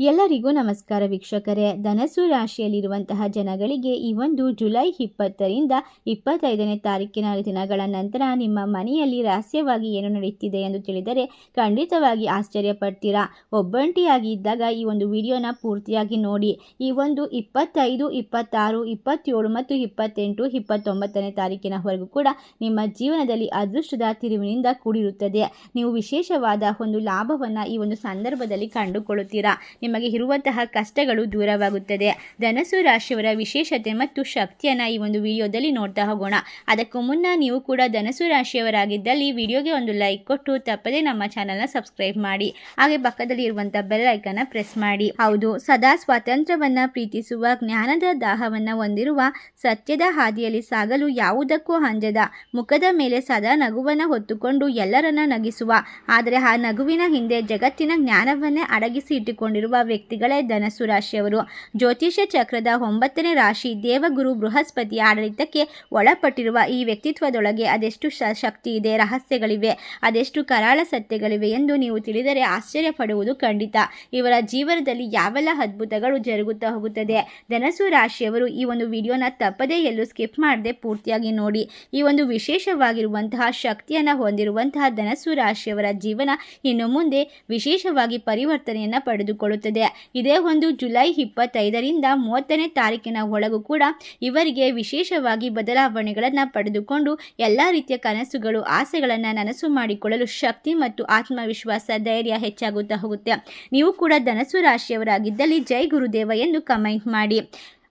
ಎಲ್ಲರಿಗೂ ನಮಸ್ಕಾರ ವೀಕ್ಷಕರೇ. ಧನಸು ರಾಶಿಯಲ್ಲಿರುವಂತಹ ಜನಗಳಿಗೆ ಈ ಒಂದು ಜುಲೈ ಇಪ್ಪತ್ತರಿಂದ ಇಪ್ಪತ್ತೈದನೇ ತಾರೀಕಿನ ದಿನಗಳ ನಂತರ ನಿಮ್ಮ ಮನೆಯಲ್ಲಿ ರಹಸ್ಯವಾಗಿ ಏನು ನಡೆಯುತ್ತಿದೆ ಎಂದು ತಿಳಿದರೆ ಖಂಡಿತವಾಗಿ ಆಶ್ಚರ್ಯ ಪಡ್ತೀರಾ ಒಬ್ಬಂಟಿಯಾಗಿ ಇದ್ದಾಗ ಈ ಒಂದು ವಿಡಿಯೋನ ಪೂರ್ತಿಯಾಗಿ ನೋಡಿ. ಈ ಒಂದು ಇಪ್ಪತ್ತೈದು, ಇಪ್ಪತ್ತಾರು, ಇಪ್ಪತ್ತೇಳು ಮತ್ತು ಇಪ್ಪತ್ತೆಂಟು, ಇಪ್ಪತ್ತೊಂಬತ್ತನೇ ತಾರೀಕಿನವರೆಗೂ ಕೂಡ ನಿಮ್ಮ ಜೀವನದಲ್ಲಿ ಅದೃಷ್ಟದ ತಿರುವಿನಿಂದ ಕೂಡಿರುತ್ತದೆ. ನೀವು ವಿಶೇಷವಾದ ಒಂದು ಲಾಭವನ್ನು ಈ ಒಂದು ಸಂದರ್ಭದಲ್ಲಿ ಕಂಡುಕೊಳ್ಳುತ್ತೀರಾ. ನಿಮಗೆ ಇರುವಂತಹ ಕಷ್ಟಗಳು ದೂರವಾಗುತ್ತದೆ. ಧನಸು ರಾಶಿಯವರ ವಿಶೇಷತೆ ಮತ್ತು ಶಕ್ತಿಯನ್ನು ಈ ಒಂದು ವಿಡಿಯೋದಲ್ಲಿ ನೋಡ್ತಾ ಹೋಗೋಣ. ಅದಕ್ಕೂ ಮುನ್ನ ನೀವು ಕೂಡ ಧನಸು ರಾಶಿಯವರಾಗಿದ್ದಲ್ಲಿ ವಿಡಿಯೋಗೆ ಒಂದು ಲೈಕ್ ಕೊಟ್ಟು ತಪ್ಪದೆ ನಮ್ಮ ಚಾನಲ್ನ ಸಬ್ಸ್ಕ್ರೈಬ್ ಮಾಡಿ. ಹಾಗೆ ಪಕ್ಕದಲ್ಲಿ ಇರುವಂಥ ಬೆಲ್ ಐಕನ್ನ ಪ್ರೆಸ್ ಮಾಡಿ. ಹೌದು, ಸದಾ ಸ್ವಾತಂತ್ರ್ಯವನ್ನ ಪ್ರೀತಿಸುವ, ಜ್ಞಾನದ ದಾಹವನ್ನ ಹೊಂದಿರುವ, ಸತ್ಯದ ಹಾದಿಯಲ್ಲಿ ಸಾಗಲು ಯಾವುದಕ್ಕೂ ಅಂಜದ, ಮುಖದ ಮೇಲೆ ಸದಾ ನಗುವನ್ನ ಹೊತ್ತುಕೊಂಡು ಎಲ್ಲರನ್ನ ನಗಿಸುವ. ಆದರೆ ಆ ನಗುವಿನ ಹಿಂದೆ ಜಗತ್ತಿನ ಜ್ಞಾನವನ್ನೇ ಅಡಗಿಸಿ ಇಟ್ಟುಕೊಂಡಿರುವ ವ್ಯಕ್ತಿಗಳೇ ಧನಸ್ಸು ರಾಶಿಯವರು. ಜ್ಯೋತಿಷ್ಯ ಚಕ್ರದ ಒಂಬತ್ತನೇ ರಾಶಿ ದೇವಗುರು ಬೃಹಸ್ಪತಿ ಆಡಳಿತಕ್ಕೆ ಒಳಪಟ್ಟಿರುವ ಈ ವ್ಯಕ್ತಿತ್ವದೊಳಗೆ ಅದೆಷ್ಟು ಶಕ್ತಿ ಇದೆ, ರಹಸ್ಯಗಳಿವೆ, ಅದೆಷ್ಟು ಕರಾಳ ಸತ್ಯಗಳಿವೆ ಎಂದು ನೀವು ತಿಳಿದರೆ ಆಶ್ಚರ್ಯ ಪಡುವುದು ಖಂಡಿತ. ಇವರ ಜೀವನದಲ್ಲಿ ಯಾವೆಲ್ಲ ಅದ್ಭುತಗಳು ಜರುಗುತ್ತಾ ಹೋಗುತ್ತದೆ? ಧನಸು ರಾಶಿಯವರು ಈ ಒಂದು ವಿಡಿಯೋನ ತಪ್ಪದೇ ಎಲ್ಲೂ ಸ್ಕಿಪ್ ಮಾಡದೆ ಪೂರ್ತಿಯಾಗಿ ನೋಡಿ. ಈ ಒಂದು ವಿಶೇಷವಾಗಿರುವಂತಹ ಶಕ್ತಿಯನ್ನು ಹೊಂದಿರುವಂತಹ ಧನಸು ರಾಶಿಯವರ ಜೀವನ ಇನ್ನು ಮುಂದೆ ವಿಶೇಷವಾಗಿ ಪರಿವರ್ತನೆಯನ್ನು ಪಡೆದುಕೊಳ್ಳುತ್ತದೆ ಇದೇ ಒಂದು ಜುಲೈ ಇಪ್ಪತ್ತೈದರಿಂದ ಮೂವತ್ತನೇ ತಾರೀಕಿನ ಒಳಗೂ ಕೂಡ ಇವರಿಗೆ ವಿಶೇಷವಾಗಿ ಬದಲಾವಣೆಗಳನ್ನು ಪಡೆದುಕೊಂಡು ಎಲ್ಲ ರೀತಿಯ ಕನಸುಗಳು, ಆಸೆಗಳನ್ನು ನನಸು ಮಾಡಿಕೊಳ್ಳಲು ಶಕ್ತಿ ಮತ್ತು ಆತ್ಮವಿಶ್ವಾಸ ಧೈರ್ಯ ಹೆಚ್ಚಾಗುತ್ತಾ ಹೋಗುತ್ತೆ. ನೀವು ಕೂಡ ಧನಸು ರಾಶಿಯವರಾಗಿದ್ದಲ್ಲಿ ಜೈ ಗುರುದೇವ ಎಂದು ಕಮೆಂಟ್ ಮಾಡಿ.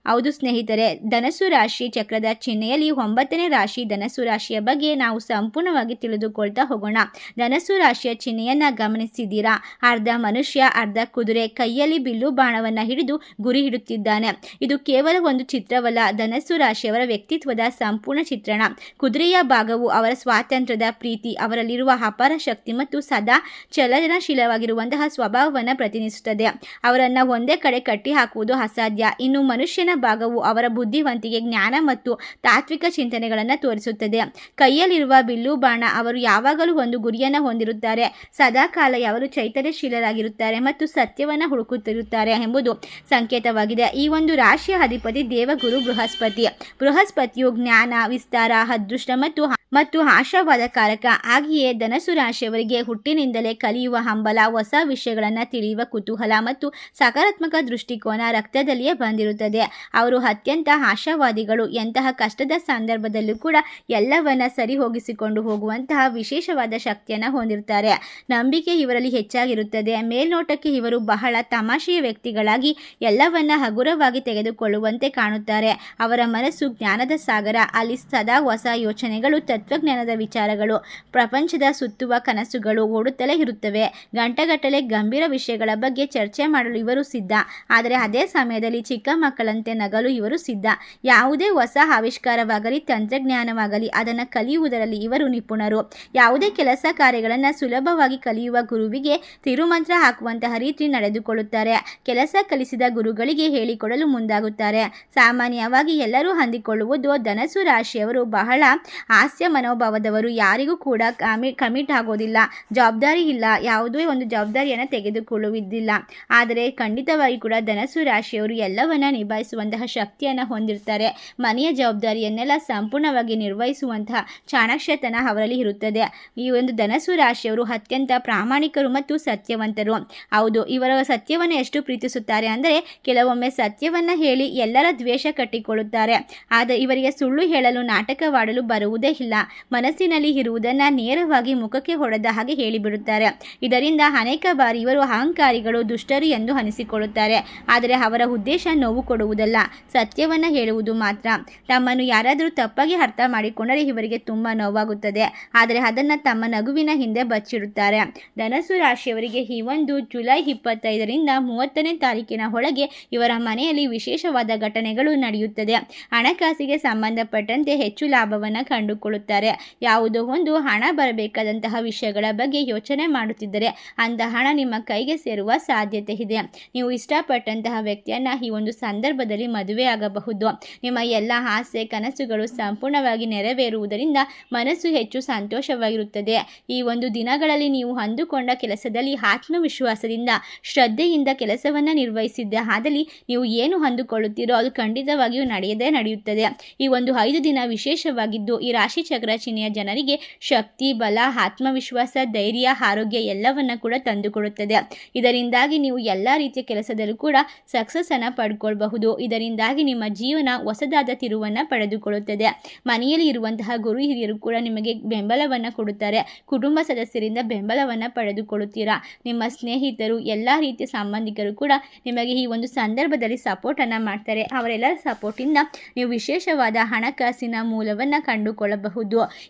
ಹೌದು ಸ್ನೇಹಿತರೆ ಧನಸು ರಾಶಿ ಚಕ್ರದ ಚಿಹ್ನೆಯಲ್ಲಿ ಒಂಬತ್ತನೇ ರಾಶಿ ಧನಸು ರಾಶಿಯ ಬಗ್ಗೆ ನಾವು ಸಂಪೂರ್ಣವಾಗಿ ತಿಳಿದುಕೊಳ್ತಾ ಹೋಗೋಣ. ಧನಸು ರಾಶಿಯ ಚಿಹ್ನೆಯನ್ನ ಗಮನಿಸಿದ್ದೀರಾ? ಅರ್ಧ ಮನುಷ್ಯ, ಅರ್ಧ ಕುದುರೆ ಕೈಯಲ್ಲಿ ಬಿಲ್ಲು ಬಾಣವನ್ನ ಹಿಡಿದು ಗುರಿ ಹಿಡುತ್ತಿದ್ದಾನೆ. ಇದು ಕೇವಲ ಒಂದು ಚಿತ್ರವಲ್ಲ, ಧನಸ್ಸು ರಾಶಿಯವರ ವ್ಯಕ್ತಿತ್ವದ ಸಂಪೂರ್ಣ ಚಿತ್ರಣ. ಕುದುರೆಯ ಭಾಗವು ಅವರ ಸ್ವಾತಂತ್ರ್ಯದ ಪ್ರೀತಿ, ಅವರಲ್ಲಿರುವ ಅಪಾರ ಶಕ್ತಿ ಮತ್ತು ಸದಾ ಚಲನಶೀಲವಾಗಿರುವಂತಹ ಸ್ವಭಾವವನ್ನು ಪ್ರತಿನಿಧಿಸುತ್ತದೆ. ಅವರನ್ನ ಒಂದೇ ಕಡೆ ಕಟ್ಟಿ ಹಾಕುವುದು ಅಸಾಧ್ಯ. ಇನ್ನು ಮನುಷ್ಯನ ಭಾಗವು ಅವರ ಬುದ್ಧಿವಂತಿಕೆ, ಜ್ಞಾನ ಮತ್ತು ತಾತ್ವಿಕ ಚಿಂತನೆಗಳನ್ನು ತೋರಿಸುತ್ತದೆ. ಕೈಯಲ್ಲಿರುವ ಬಿಲ್ಲು ಬಾಣ, ಅವರು ಯಾವಾಗಲೂ ಒಂದು ಗುರಿಯನ್ನು ಹೊಂದಿರುತ್ತಾರೆ. ಸದಾಕಾಲ ಅವರು ಚೈತನ್ಯಶೀಲರಾಗಿರುತ್ತಾರೆ ಮತ್ತು ಸತ್ಯವನ್ನು ಹುಡುಕುತ್ತಿರುತ್ತಾರೆ ಎಂಬುದು ಸಂಕೇತವಾಗಿದೆ. ಈ ಒಂದು ರಾಶಿಯ ಅಧಿಪತಿ ದೇವಗುರು ಬೃಹಸ್ಪತಿ. ಬೃಹಸ್ಪತಿಯು ಜ್ಞಾನ, ವಿಸ್ತಾರ, ಅದೃಷ್ಟ ಮತ್ತು ಮತ್ತು ಆಶಾವಾದ ಕಾರಕ ಹಾಗೆಯೇ ಧನಸು ರಾಶಿಯವರಿಗೆ ಹುಟ್ಟಿನಿಂದಲೇ ಕಲಿಯುವ ಹಂಬಲ, ಹೊಸ ವಿಷಯಗಳನ್ನು ತಿಳಿಯುವ ಕುತೂಹಲ ಮತ್ತು ಸಕಾರಾತ್ಮಕ ದೃಷ್ಟಿಕೋನ ರಕ್ತದಲ್ಲಿಯೇ ಬಂದಿರುತ್ತದೆ. ಅವರು ಅತ್ಯಂತ ಆಶಾವಾದಿಗಳು. ಎಂತಹ ಕಷ್ಟದ ಸಂದರ್ಭದಲ್ಲೂ ಕೂಡ ಎಲ್ಲವನ್ನ ಸರಿ ಹೋಗಿಸಿಕೊಂಡು ಹೋಗುವಂತಹ ವಿಶೇಷವಾದ ಶಕ್ತಿಯನ್ನು ಹೊಂದಿರುತ್ತಾರೆ. ನಂಬಿಕೆ ಇವರಲ್ಲಿ ಹೆಚ್ಚಾಗಿರುತ್ತದೆ. ಮೇಲ್ನೋಟಕ್ಕೆ ಇವರು ಬಹಳ ತಮಾಷೆಯ ವ್ಯಕ್ತಿಗಳಾಗಿ ಎಲ್ಲವನ್ನ ಹಗುರವಾಗಿ ತೆಗೆದುಕೊಳ್ಳುವಂತೆ ಕಾಣುತ್ತಾರೆ. ಅವರ ಮನಸ್ಸು ಜ್ಞಾನದ ಸಾಗರ. ಅಲ್ಲಿ ಸದಾ ಹೊಸ ಯೋಚನೆಗಳು ತತ್ವಜ್ಞಾನದ ವಿಚಾರಗಳು. ಪ್ರಪಂಚದ ಸುತ್ತುವ ಕನಸುಗಳು ಓಡುತ್ತಲೇ ಇರುತ್ತವೆ. ಗಂಟೆಗಟ್ಟಲೆ ಗಂಭೀರ ವಿಷಯಗಳ ಬಗ್ಗೆ ಚರ್ಚೆ ಮಾಡಲು ಇವರು ಸಿದ್ಧ. ಆದರೆ ಅದೇ ಸಮಯದಲ್ಲಿ ಚಿಕ್ಕ ಮಕ್ಕಳಂತೆ ನಗಲು ಇವರು ಸಿದ್ಧ. ಯಾವುದೇ ಹೊಸ ಆವಿಷ್ಕಾರವಾಗಲಿ, ತಂತ್ರಜ್ಞಾನವಾಗಲಿ, ಅದನ್ನು ಕಲಿಯುವುದರಲ್ಲಿ ಇವರು ನಿಪುಣರು. ಯಾವುದೇ ಕೆಲಸ ಕಾರ್ಯಗಳನ್ನು ಸುಲಭವಾಗಿ ಕಲಿಯುವ ಗುರುವಿಗೆ ತಿರುಮಂತ್ರ ಹಾಕುವಂತಹ ರೀತಿ ನಡೆದುಕೊಳ್ಳುತ್ತಾರೆ. ಕೆಲಸ ಕಲಿಸಿದ ಗುರುಗಳಿಗೆ ಹೇಳಿಕೊಡಲು ಮುಂದಾಗುತ್ತಾರೆ. ಸಾಮಾನ್ಯವಾಗಿ ಎಲ್ಲರೂ ಹೊಂದಿಕೊಳ್ಳುವುದು ಧನಸು ರಾಶಿಯವರು ಬಹಳ ಹಾಸ್ಯ ಮನೋಭಾವದವರು ಯಾರಿಗೂ ಕೂಡ ಕಮಿ ಕಮಿಟ್ ಆಗೋದಿಲ್ಲ. ಜವಾಬ್ದಾರಿ ಇಲ್ಲ. ಯಾವುದೇ ಒಂದು ಜವಾಬ್ದಾರಿಯನ್ನು ತೆಗೆದುಕೊಳ್ಳುವುದಿಲ್ಲ ಆದರೆ ಖಂಡಿತವಾಗಿ ಕೂಡ ಧನಸು ರಾಶಿಯವರು ಎಲ್ಲವನ್ನ ನಿಭಾಯಿಸುವಂತಹ ಶಕ್ತಿಯನ್ನು ಹೊಂದಿರ್ತಾರೆ. ಮನೆಯ ಜವಾಬ್ದಾರಿಯನ್ನೆಲ್ಲ ಸಂಪೂರ್ಣವಾಗಿ ನಿರ್ವಹಿಸುವಂತಹ ಚಾಣಾಕ್ಷತನ ಅವರಲ್ಲಿ ಇರುತ್ತದೆ. ಈ ಒಂದು ಧನಸು ರಾಶಿಯವರು ಅತ್ಯಂತ ಪ್ರಾಮಾಣಿಕರು ಮತ್ತು ಸತ್ಯವಂತರು. ಹೌದು, ಇವರ ಸತ್ಯವನ್ನು ಎಷ್ಟು ಪ್ರೀತಿಸುತ್ತಾರೆ ಅಂದರೆ ಕೆಲವೊಮ್ಮೆ ಸತ್ಯವನ್ನು ಹೇಳಿ ಎಲ್ಲರ ದ್ವೇಷ ಕಟ್ಟಿಕೊಳ್ಳುತ್ತಾರೆ. ಆದರೆ ಇವರಿಗೆ ಸುಳ್ಳು ಹೇಳಲು ನಾಟಕವಾಡಲು ಬರುವುದೇ ಇಲ್ಲ. ಮನಸ್ಸಿನಲ್ಲಿ ಇರುವುದನ್ನು ನೇರವಾಗಿ ಮುಖಕ್ಕೆ ಹೊಡೆದ ಹಾಗೆ ಹೇಳಿಬಿಡುತ್ತಾರೆ. ಇದರಿಂದ ಅನೇಕ ಬಾರಿ ಇವರು ಅಹಂಕಾರಿಗಳು, ದುಷ್ಟರು ಎಂದು ಅನಿಸಿಕೊಳ್ಳುತ್ತಾರೆ. ಆದರೆ ಅವರ ಉದ್ದೇಶ ನೋವು ಕೊಡುವುದಲ್ಲ, ಸತ್ಯವನ್ನು ಹೇಳುವುದು ಮಾತ್ರ. ತಮ್ಮನ್ನು ಯಾರಾದರೂ ತಪ್ಪಾಗಿ ಅರ್ಥ ಮಾಡಿಕೊಂಡರೆ ಇವರಿಗೆ ತುಂಬ ನೋವಾಗುತ್ತದೆ. ಆದರೆ ಅದನ್ನು ತಮ್ಮ ನಗುವಿನ ಹಿಂದೆ ಬಚ್ಚಿಡುತ್ತಾರೆ. ಧನಸು ರಾಶಿಯವರಿಗೆ ಈ ಒಂದು ಜುಲೈ ಇಪ್ಪತ್ತೈದರಿಂದ ಮೂವತ್ತನೇ ತಾರೀಕಿನ ಒಳಗೆ ಇವರ ಮನೆಯಲ್ಲಿ ವಿಶೇಷವಾದ ಘಟನೆಗಳು ನಡೆಯುತ್ತದೆ. ಹಣಕಾಸಿಗೆ ಸಂಬಂಧಪಟ್ಟಂತೆ ಹೆಚ್ಚು ಲಾಭವನ್ನು ಕಂಡುಕೊಳ್ಳುತ್ತಾರೆ. ಮಾಡುತ್ತಾರೆ ಯಾವುದೋ ಒಂದು ಹಣ ಬರಬೇಕಾದಂತಹ ವಿಷಯಗಳ ಬಗ್ಗೆ ಯೋಚನೆ ಮಾಡುತ್ತಿದ್ದರೆ ಅಂಥ ಹಣ ನಿಮ್ಮ ಕೈಗೆ ಸೇರುವ ಸಾಧ್ಯತೆ ಇದೆ. ನೀವು ಇಷ್ಟಪಟ್ಟಂತಹ ವ್ಯಕ್ತಿಯನ್ನು ಈ ಒಂದು ಸಂದರ್ಭದಲ್ಲಿ ಮದುವೆ ಆಗಬಹುದು. ನಿಮ್ಮ ಎಲ್ಲ ಆಸೆ, ಕನಸುಗಳು ಸಂಪೂರ್ಣವಾಗಿ ನೆರವೇರುವುದರಿಂದ ಮನಸ್ಸು ಹೆಚ್ಚು ಸಂತೋಷವಾಗಿರುತ್ತದೆ. ಈ ಒಂದು ದಿನಗಳಲ್ಲಿ ನೀವು ಅಂದುಕೊಂಡ ಕೆಲಸದಲ್ಲಿ ಆತ್ಮವಿಶ್ವಾಸದಿಂದ, ಶ್ರದ್ಧೆಯಿಂದ ಕೆಲಸವನ್ನು ನಿರ್ವಹಿಸಿದ್ದ ಆದಲ್ಲಿ ನೀವು ಏನು ಅಂದುಕೊಳ್ಳುತ್ತೀರೋ ಅದು ಖಂಡಿತವಾಗಿಯೂ ನಡೆಯದೇ ನಡೆಯುತ್ತದೆ. ಈ ಒಂದು ಐದು ದಿನ ವಿಶೇಷವಾಗಿದ್ದು, ಈ ರಾಶಿ ಚಕ್ರ ಚಿಹ್ನೆಯ ಜನರಿಗೆ ಶಕ್ತಿ, ಬಲ, ಆತ್ಮವಿಶ್ವಾಸ, ಧೈರ್ಯ, ಆರೋಗ್ಯ ಎಲ್ಲವನ್ನ ಕೂಡ ತಂದುಕೊಡುತ್ತದೆ. ಇದರಿಂದಾಗಿ ನೀವು ಎಲ್ಲ ರೀತಿಯ ಕೆಲಸದಲ್ಲೂ ಕೂಡ ಸಕ್ಸಸ್ ಅನ್ನು ಪಡ್ಕೊಳ್ಬಹುದು. ಇದರಿಂದಾಗಿ ನಿಮ್ಮ ಜೀವನ ಹೊಸದಾದ ತಿರುವನ್ನು ಪಡೆದುಕೊಳ್ಳುತ್ತದೆ. ಮನೆಯಲ್ಲಿ ಇರುವಂತಹ ಗುರು ಹಿರಿಯರು ಕೂಡ ನಿಮಗೆ ಬೆಂಬಲವನ್ನು ಕೊಡುತ್ತಾರೆ. ಕುಟುಂಬ ಸದಸ್ಯರಿಂದ ಬೆಂಬಲವನ್ನು ಪಡೆದುಕೊಳ್ಳುತ್ತೀರಾ? ನಿಮ್ಮ ಸ್ನೇಹಿತರು, ಎಲ್ಲ ರೀತಿಯ ಸಂಬಂಧಿಕರು ಕೂಡ ನಿಮಗೆ ಈ ಒಂದು ಸಂದರ್ಭದಲ್ಲಿ ಸಪೋರ್ಟನ್ನು ಮಾಡ್ತಾರೆ. ಅವರೆಲ್ಲರ ಸಪೋರ್ಟಿಂದ ನೀವು ವಿಶೇಷವಾದ ಹಣಕಾಸಿನ ಮೂಲವನ್ನು ಕಂಡುಕೊಳ್ಳಬಹುದು.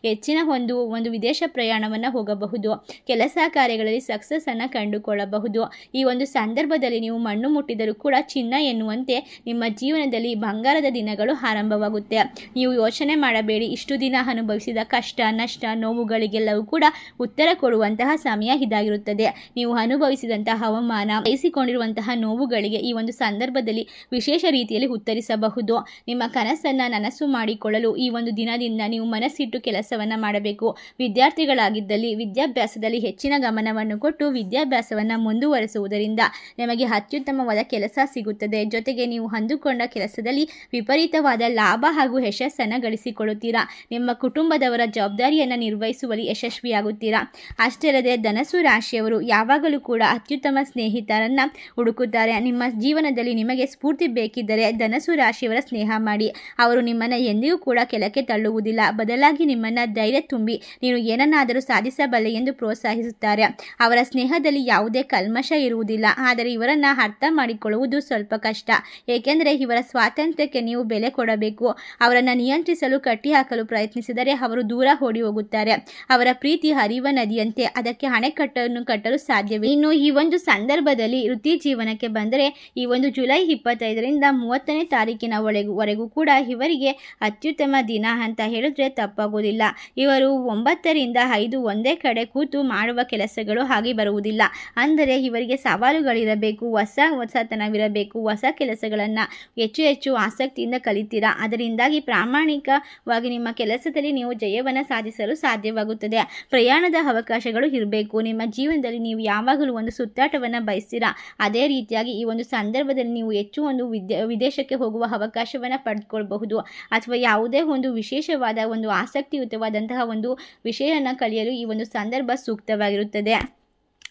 ಹೆಚ್ಚಿನ ಒಂದು ಒಂದು ವಿದೇಶ ಪ್ರಯಾಣವನ್ನು ಹೋಗಬಹುದು. ಕೆಲಸ ಕಾರ್ಯಗಳಲ್ಲಿ ಸಕ್ಸಸ್ಸನ್ನು ಕಂಡುಕೊಳ್ಳಬಹುದು. ಈ ಒಂದು ಸಂದರ್ಭದಲ್ಲಿ ನೀವು ಮಣ್ಣು ಮುಟ್ಟಿದರೂ ಕೂಡ ಚಿನ್ನ ಎನ್ನುವಂತೆ ನಿಮ್ಮ ಜೀವನದಲ್ಲಿ ಬಂಗಾರದ ದಿನಗಳು ಆರಂಭವಾಗುತ್ತೆ. ನೀವು ಯೋಚನೆ ಮಾಡಬೇಡಿ. ಇಷ್ಟು ದಿನ ಅನುಭವಿಸಿದ ಕಷ್ಟ, ನಷ್ಟ, ನೋವುಗಳಿಗೆಲ್ಲವೂ ಕೂಡ ಉತ್ತರ ಕೊಡುವಂತಹ ಸಮಯ ಇದಾಗಿರುತ್ತದೆ. ನೀವು ಅನುಭವಿಸಿದಂತಹ ಹವಾಮಾನ, ಬಯಸಿಕೊಂಡಿರುವಂತಹ ನೋವುಗಳಿಗೆ ಈ ಒಂದು ಸಂದರ್ಭದಲ್ಲಿ ವಿಶೇಷ ರೀತಿಯಲ್ಲಿ ಉತ್ತರಿಸಬಹುದು. ನಿಮ್ಮ ಕನಸನ್ನು ನನಸು ಮಾಡಿಕೊಳ್ಳಲು ಈ ಒಂದು ದಿನದಿಂದ ನೀವು ಮನಸ್ಸಿಟ್ಟು ಕೆಲಸವನ್ನು ಮಾಡಬೇಕು. ವಿದ್ಯಾರ್ಥಿಗಳಾಗಿದ್ದಲ್ಲಿ ವಿದ್ಯಾಭ್ಯಾಸದಲ್ಲಿ ಹೆಚ್ಚಿನ ಗಮನವನ್ನು ಕೊಟ್ಟು ವಿದ್ಯಾಭ್ಯಾಸವನ್ನು ಮುಂದುವರೆಸುವುದರಿಂದ ನಿಮಗೆ ಅತ್ಯುತ್ತಮವಾದ ಕೆಲಸ ಸಿಗುತ್ತದೆ. ಜೊತೆಗೆ ನೀವು ಅಂದುಕೊಂಡ ಕೆಲಸದಲ್ಲಿ ವಿಪರೀತವಾದ ಲಾಭ ಹಾಗೂ ಯಶಸ್ಸನ್ನು ಗಳಿಸಿಕೊಳ್ಳುತ್ತೀರಾ? ನಿಮ್ಮ ಕುಟುಂಬದವರ ಜವಾಬ್ದಾರಿಯನ್ನು ನಿರ್ವಹಿಸುವಲ್ಲಿ ಯಶಸ್ವಿಯಾಗುತ್ತೀರಾ? ಅಷ್ಟೇ ಅಲ್ಲದೆ ಧನಸು ರಾಶಿಯವರು ಯಾವಾಗಲೂ ಕೂಡ ಅತ್ಯುತ್ತಮ ಸ್ನೇಹಿತರನ್ನು ಹುಡುಕುತ್ತಾರೆ. ನಿಮ್ಮ ಜೀವನದಲ್ಲಿ ನಿಮಗೆ ಸ್ಫೂರ್ತಿ ಬೇಕಿದ್ದರೆ ಧನಸು ರಾಶಿಯವರ ಸ್ನೇಹ ಮಾಡಿ. ಅವರು ನಿಮ್ಮನ್ನು ಎಂದಿಗೂ ಕೂಡ ಕೆಳಕ್ಕೆ ತಳ್ಳುವುದಿಲ್ಲ. ಬದಲಾಗಿ ನಿಮ್ಮನ್ನು ಧೈರ್ಯ ತುಂಬಿ ನೀನು ಏನನ್ನಾದರೂ ಸಾಧಿಸಬಲ್ಲೆ ಎಂದು ಪ್ರೋತ್ಸಾಹಿಸುತ್ತಾರೆ. ಅವರ ಸ್ನೇಹದಲ್ಲಿ ಯಾವುದೇ ಕಲ್ಮಶ ಇರುವುದಿಲ್ಲ. ಆದರೆ ಇವರನ್ನು ಅರ್ಥ ಮಾಡಿಕೊಳ್ಳುವುದು ಸ್ವಲ್ಪ ಕಷ್ಟ. ಏಕೆಂದರೆ ಇವರ ಸ್ವಾತಂತ್ರ್ಯಕ್ಕೆ ನೀವು ಬೆಲೆ ಕೊಡಬೇಕು. ಅವರನ್ನು ನಿಯಂತ್ರಿಸಲು ಕಟ್ಟಿಹಾಕಲು ಪ್ರಯತ್ನಿಸಿದರೆ ಅವರು ದೂರ ಓಡಿ ಹೋಗುತ್ತಾರೆ ಅವರ ಪ್ರೀತಿ ಹರಿವ ನದಿಯಂತೆ. ಅದಕ್ಕೆ ಅಣೆಕಟ್ಟನ್ನು ಕಟ್ಟಲು ಸಾಧ್ಯವೇ ಇನ್ನು ಈ ಒಂದು ಸಂದರ್ಭದಲ್ಲಿ ವೃತ್ತಿ ಜೀವನಕ್ಕೆ ಬಂದರೆ ಈ ಒಂದು ಜುಲೈ ಇಪ್ಪತ್ತೈದರಿಂದ ಮೂವತ್ತನೇ ತಾರೀಕಿನ ಒಳಗೂ, ವರೆಗೂ ಕೂಡ ಇವರಿಗೆ ಅತ್ಯುತ್ತಮ ದಿನ ಅಂತ ಹೇಳಿದ್ರೆ ತಪ್ಪಾಗೋದಿಲ್ಲ ಇವರು ಒಂಬತ್ತರಿಂದ ಐದು ಒಂದೇ ಕಡೆ ಕೂತು ಮಾಡುವ ಕೆಲಸಗಳು ಹಾಗೆ ಬರುವುದಿಲ್ಲ. ಅಂದರೆ ಇವರಿಗೆ ಸವಾಲುಗಳಿರಬೇಕು, ಹೊಸ ಹೊಸತನವಿರಬೇಕು, ಹೊಸ ಕೆಲಸಗಳನ್ನು ಹೆಚ್ಚು ಹೆಚ್ಚು ಆಸಕ್ತಿಯಿಂದ ಕಲಿತೀರಾ? ಅದರಿಂದಾಗಿ ಪ್ರಾಮಾಣಿಕವಾಗಿ ನಿಮ್ಮ ಕೆಲಸದಲ್ಲಿ ನೀವು ಜಯವನ್ನು ಸಾಧಿಸಲು ಸಾಧ್ಯವಾಗುತ್ತದೆ. ಪ್ರಯಾಣದ ಅವಕಾಶಗಳು ಇರಬೇಕು. ನಿಮ್ಮ ಜೀವನದಲ್ಲಿ ನೀವು ಯಾವಾಗಲೂ ಒಂದು ಸುತ್ತಾಟವನ್ನು ಬಯಸ್ತೀರಾ? ಅದೇ ರೀತಿಯಾಗಿ ಈ ಒಂದು ಸಂದರ್ಭದಲ್ಲಿ ನೀವು ಹೆಚ್ಚು ಒಂದು ವಿದ್ಯ, ವಿದೇಶಕ್ಕೆ ಹೋಗುವ ಅವಕಾಶವನ್ನು ಪಡೆದುಕೊಳ್ಬಹುದು ಅಥವಾ ಯಾವುದೇ ಒಂದು ವಿಶೇಷವಾದ ಒಂದು ಆಸಕ್ತಿಯುತವಾದಂತಹ ಒಂದು ವಿಷಯವನ್ನು ಕಲಿಯಲು ಈ ಒಂದು ಸಂದರ್ಭ ಸೂಕ್ತವಾಗಿರುತ್ತದೆ.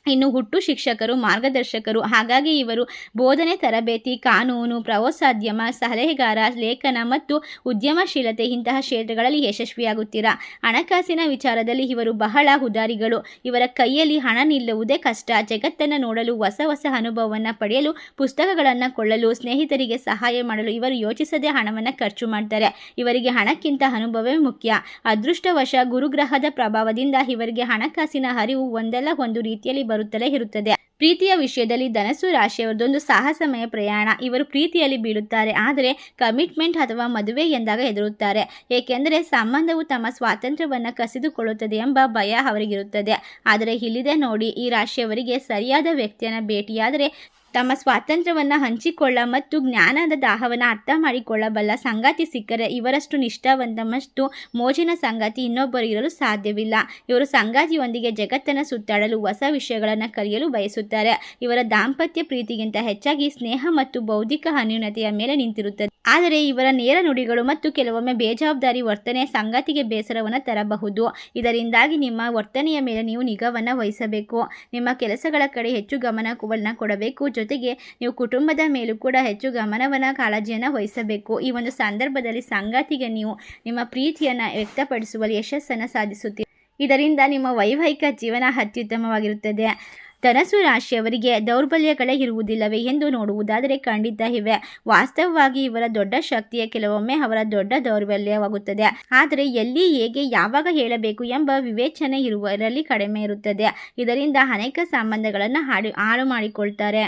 ಇನ್ನು ಹುಟ್ಟು ಶಿಕ್ಷಕರು, ಮಾರ್ಗದರ್ಶಕರು, ಹಾಗಾಗಿ ಇವರು ಬೋಧನೆ, ತರಬೇತಿ, ಕಾನೂನು, ಪ್ರವಾಸೋದ್ಯಮ, ಸಲಹೆಗಾರ, ಲೇಖನ ಮತ್ತು ಉದ್ಯಮಶೀಲತೆ ಇಂತಹ ಕ್ಷೇತ್ರಗಳಲ್ಲಿ ಯಶಸ್ವಿಯಾಗುತ್ತೀರಾ? ಹಣಕಾಸಿನ ವಿಚಾರದಲ್ಲಿ ಇವರು ಬಹಳ ಉದಾರಿಗಳು. ಇವರ ಕೈಯಲ್ಲಿ ಹಣ ನಿಲ್ಲುವುದೇ ಕಷ್ಟ. ಜಗತ್ತನ್ನು ನೋಡಲು, ಹೊಸ ಹೊಸ ಅನುಭವವನ್ನು ಪಡೆಯಲು, ಪುಸ್ತಕಗಳನ್ನು ಕೊಳ್ಳಲು, ಸ್ನೇಹಿತರಿಗೆ ಸಹಾಯ ಮಾಡಲು ಇವರು ಯೋಚಿಸದೆ ಹಣವನ್ನು ಖರ್ಚು ಮಾಡ್ತಾರೆ. ಇವರಿಗೆ ಹಣಕ್ಕಿಂತ ಅನುಭವವೇ ಮುಖ್ಯ. ಅದೃಷ್ಟವಶ ಗುರುಗ್ರಹದ ಪ್ರಭಾವದಿಂದ ಇವರಿಗೆ ಹಣಕಾಸಿನ ಹರಿವು ಒಂದಲ್ಲ ಒಂದು ರೀತಿಯಲ್ಲಿ ಬರುತ್ತಲೇ ಇರುತ್ತದೆ. ಪ್ರೀತಿಯ ವಿಷಯದಲ್ಲಿ ಧನಸ್ಸು ರಾಶಿಯವರದೊಂದು ಸಾಹಸಮಯ ಪ್ರಯಾಣ. ಇವರು ಪ್ರೀತಿಯಲ್ಲಿ ಬೀಳುತ್ತಾರೆ. ಆದರೆ ಕಮಿಟ್ಮೆಂಟ್ ಅಥವಾ ಮದುವೆ ಎಂದಾಗ ಹೆದರುತ್ತಾರೆ. ಏಕೆಂದರೆ ಸಂಬಂಧವು ತಮ್ಮ ಸ್ವಾತಂತ್ರ್ಯವನ್ನು ಕಸಿದುಕೊಳ್ಳುತ್ತದೆ ಎಂಬ ಭಯ ಅವರಿಗಿರುತ್ತದೆ. ಆದರೆ ಇಲ್ಲಿದೆ ನೋಡಿ, ಈ ರಾಶಿಯವರಿಗೆ ಸರಿಯಾದ ವ್ಯಕ್ತಿಯನ್ನು ಭೇಟಿಯಾದರೆ ತಮ್ಮ ಸ್ವಾತಂತ್ರ್ಯವನ್ನು ಹಂಚಿಕೊಳ್ಳ ಮತ್ತು ಜ್ಞಾನದ ದಾಹವನ್ನು ಅರ್ಥ ಮಾಡಿಕೊಳ್ಳಬಲ್ಲ ಸಂಗಾತಿ ಸಿಕ್ಕರೆ ಇವರಷ್ಟು ನಿಷ್ಠಾವಂತ ಮತ್ತು ಮೋಜಿನ ಸಂಗಾತಿ ಇನ್ನೊಬ್ಬರು ಇರಲು ಸಾಧ್ಯವಿಲ್ಲ. ಇವರು ಸಂಗಾತಿಯೊಂದಿಗೆ ಜಗತ್ತನ್ನು ಸುತ್ತಾಡಲು ಹೊಸ ವಿಷಯಗಳನ್ನು ಕಲಿಯಲು ಬಯಸುತ್ತಾರೆ. ಇವರ ದಾಂಪತ್ಯ ಪ್ರೀತಿಗಿಂತ ಹೆಚ್ಚಾಗಿ ಸ್ನೇಹ ಮತ್ತು ಬೌದ್ಧಿಕ ಅನ್ಯೂನತೆಯ ಮೇಲೆ ನಿಂತಿರುತ್ತದೆ. ಆದರೆ ಇವರ ನೇರ ನುಡಿಗಳು ಮತ್ತು ಕೆಲವೊಮ್ಮೆ ಬೇಜವಾಬ್ದಾರಿ ವರ್ತನೆ ಸಂಗಾತಿಗೆ ಬೇಸರವನ್ನು ತರಬಹುದು. ಇದರಿಂದಾಗಿ ನಿಮ್ಮ ವರ್ತನೆಯ ಮೇಲೆ ನೀವು ನಿಗಾವನ್ನು ವಹಿಸಬೇಕು. ನಿಮ್ಮ ಕೆಲಸಗಳ ಕಡೆ ಹೆಚ್ಚು ಗಮನವನ್ನು ಕೊಡಬೇಕು. ಜೊತೆಗೆ ನೀವು ಕುಟುಂಬದ ಮೇಲೂ ಕೂಡ ಹೆಚ್ಚು ಗಮನವನ್ನು ಕಾಳಜಿಯನ್ನು ವಹಿಸಬೇಕು. ಈ ಒಂದು ಸಂದರ್ಭದಲ್ಲಿ ಸಂಗಾತಿಗೆ ನೀವು ನಿಮ್ಮ ಪ್ರೀತಿಯನ್ನು ವ್ಯಕ್ತಪಡಿಸುವಲ್ಲಿ ಯಶಸ್ಸನ್ನು ಸಾಧಿಸುತ್ತೀರಿ. ಇದರಿಂದ ನಿಮ್ಮ ವೈವಾಹಿಕ ಜೀವನ ಅತ್ಯುತ್ತಮವಾಗಿರುತ್ತದೆ. ಧನಸು ರಾಶಿಯವರಿಗೆ ದೌರ್ಬಲ್ಯಗಳೇ ಇರುವುದಿಲ್ಲವೇ ಎಂದು ನೋಡುವುದಾದರೆ ಖಂಡಿತ ಇವೆ. ವಾಸ್ತವವಾಗಿ ಇವರ ದೊಡ್ಡ ಶಕ್ತಿಯ ಕೆಲವೊಮ್ಮೆ ಅವರ ದೊಡ್ಡ ದೌರ್ಬಲ್ಯವಾಗುತ್ತದೆ. ಆದರೆ ಎಲ್ಲಿ ಹೇಗೆ ಯಾವಾಗ ಹೇಳಬೇಕು ಎಂಬ ವಿವೇಚನೆ ಇರುವರಲ್ಲಿ ಕಡಿಮೆ ಇರುತ್ತದೆ. ಇದರಿಂದ ಅನೇಕ ಸಂಬಂಧಗಳನ್ನು ಹಾಡು ಹಾಳು ಮಾಡಿಕೊಳ್ತಾರೆ.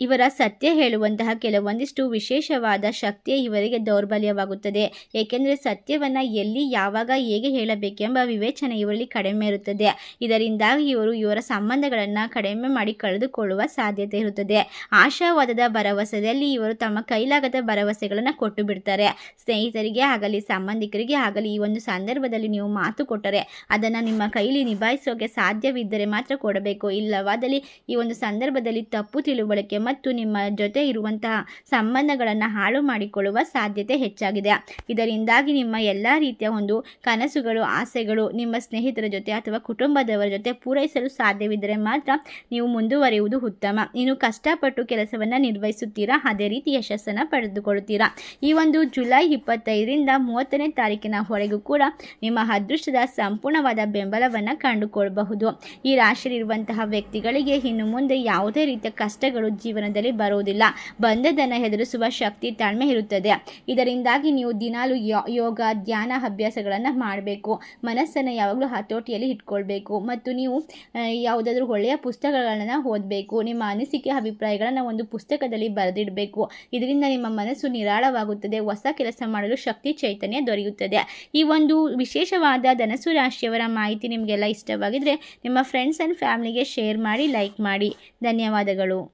ಇವರ ಸತ್ಯ ಹೇಳುವಂತಹ ಕೆಲವೊಂದಿಷ್ಟು ವಿಶೇಷವಾದ ಶಕ್ತಿಯೇ ಇವರಿಗೆ ದೌರ್ಬಲ್ಯವಾಗುತ್ತದೆ. ಏಕೆಂದರೆ ಸತ್ಯವನ್ನು ಎಲ್ಲಿ, ಯಾವಾಗ, ಹೇಗೆ ಹೇಳಬೇಕೆಂಬ ವಿವೇಚನೆ ಇವರಲ್ಲಿ ಕಡಿಮೆ ಇರುತ್ತದೆ. ಇದರಿಂದಾಗಿ ಇವರು ಇವರ ಸಂಬಂಧಗಳನ್ನು ಕಡಿಮೆ ಮಾಡಿ ಕಳೆದುಕೊಳ್ಳುವ ಸಾಧ್ಯತೆ ಇರುತ್ತದೆ. ಆಶಾವಾದದ ಭರವಸೆಯಲ್ಲಿ ಇವರು ತಮ್ಮ ಕೈಲಾಗದ ಭರವಸೆಗಳನ್ನು ಕೊಟ್ಟು ಬಿಡ್ತಾರೆ ಸ್ನೇಹಿತರಿಗೆ ಆಗಲಿ, ಸಂಬಂಧಿಕರಿಗೆ ಆಗಲಿ ಈ ಒಂದು ಸಂದರ್ಭದಲ್ಲಿ ನೀವು ಮಾತು ಕೊಟ್ಟರೆ ಅದನ್ನು ನಿಮ್ಮ ಕೈಲಿ ನಿಭಾಯಿಸೋಕೆ ಸಾಧ್ಯವಿದ್ದರೆ ಮಾತ್ರ ಕೊಡಬೇಕು. ಇಲ್ಲವಾದಲ್ಲಿ ಈ ಒಂದು ಸಂದರ್ಭದಲ್ಲಿ ತಪ್ಪು ತಿಳುವಳಿಕೆ ಮತ್ತು ನಿಮ್ಮ ಜೊತೆ ಇರುವಂತಹ ಸಂಬಂಧಗಳನ್ನು ಹಾಳು ಮಾಡಿಕೊಳ್ಳುವ ಸಾಧ್ಯತೆ ಹೆಚ್ಚಾಗಿದೆ. ಇದರಿಂದಾಗಿ ನಿಮ್ಮ ಎಲ್ಲ ರೀತಿಯ ಒಂದು ಕನಸುಗಳು, ಆಸೆಗಳು ನಿಮ್ಮ ಸ್ನೇಹಿತರ ಜೊತೆ ಅಥವಾ ಕುಟುಂಬದವರ ಜೊತೆ ಪೂರೈಸಲು ಸಾಧ್ಯವಿದ್ದರೆ ಮಾತ್ರ ನೀವು ಮುಂದುವರಿಯುವುದು ಉತ್ತಮ. ಇನ್ನು ಕಷ್ಟಪಟ್ಟು ಕೆಲಸವನ್ನು ನಿರ್ವಹಿಸುತ್ತೀರಾ? ಅದೇ ರೀತಿ ಯಶಸ್ಸನ್ನು ಪಡೆದುಕೊಳ್ಳುತ್ತೀರಾ? ಈ ಒಂದು ಜುಲೈ ಇಪ್ಪತ್ತೈದರಿಂದ ಮೂವತ್ತನೇ ತಾರೀಕಿನ ಹೊರಗೂ ಕೂಡ ನಿಮ್ಮ ಅದೃಷ್ಟದ ಸಂಪೂರ್ಣವಾದ ಬೆಂಬಲವನ್ನು ಕಂಡುಕೊಳ್ಳಬಹುದು. ಈ ರಾಶಿಯಲ್ಲಿರುವಂತಹ ವ್ಯಕ್ತಿಗಳಿಗೆ ಇನ್ನು ಮುಂದೆ ಯಾವುದೇ ರೀತಿಯ ಕಷ್ಟಗಳು ಜೀವನದಲ್ಲಿ ಬರುವುದಿಲ್ಲ. ಬಂದದನ್ನು ಹೆದರಿಸುವ ಶಕ್ತಿ ತಾಳ್ಮೆ ಇರುತ್ತದೆ. ಇದರಿಂದಾಗಿ ನೀವು ದಿನಾಲು ಯೋಗ, ಧ್ಯಾನ ಅಭ್ಯಾಸಗಳನ್ನು ಮಾಡಬೇಕು. ಮನಸ್ಸನ್ನು ಯಾವಾಗಲೂ ಹತೋಟಿಯಲ್ಲಿ ಇಟ್ಕೊಳ್ಬೇಕು. ಮತ್ತು ನೀವು ಯಾವುದಾದ್ರೂ ಒಳ್ಳೆಯ ಪುಸ್ತಕಗಳನ್ನು ಓದಬೇಕು. ನಿಮ್ಮ ಅನಿಸಿಕೆ, ಅಭಿಪ್ರಾಯಗಳನ್ನು ಒಂದು ಪುಸ್ತಕದಲ್ಲಿ ಬರೆದಿಡಬೇಕು. ಇದರಿಂದ ನಿಮ್ಮ ಮನಸ್ಸು ನಿರಾಳವಾಗುತ್ತದೆ. ಹೊಸ ಕೆಲಸ ಮಾಡಲು ಶಕ್ತಿ, ಚೈತನ್ಯ ದೊರೆಯುತ್ತದೆ. ಈ ಒಂದು ವಿಶೇಷವಾದ ಧನಸು ರಾಶಿಯವರ ಮಾಹಿತಿ ನಿಮಗೆಲ್ಲ ಇಷ್ಟವಾಗಿದ್ರೆ ನಿಮ್ಮ ಫ್ರೆಂಡ್ಸ್ ಆ್ಯಂಡ್ ಫ್ಯಾಮಿಲಿಗೆ ಶೇರ್ ಮಾಡಿ ಲೈಕ್ ಮಾಡಿ. ಧನ್ಯವಾದಗಳು.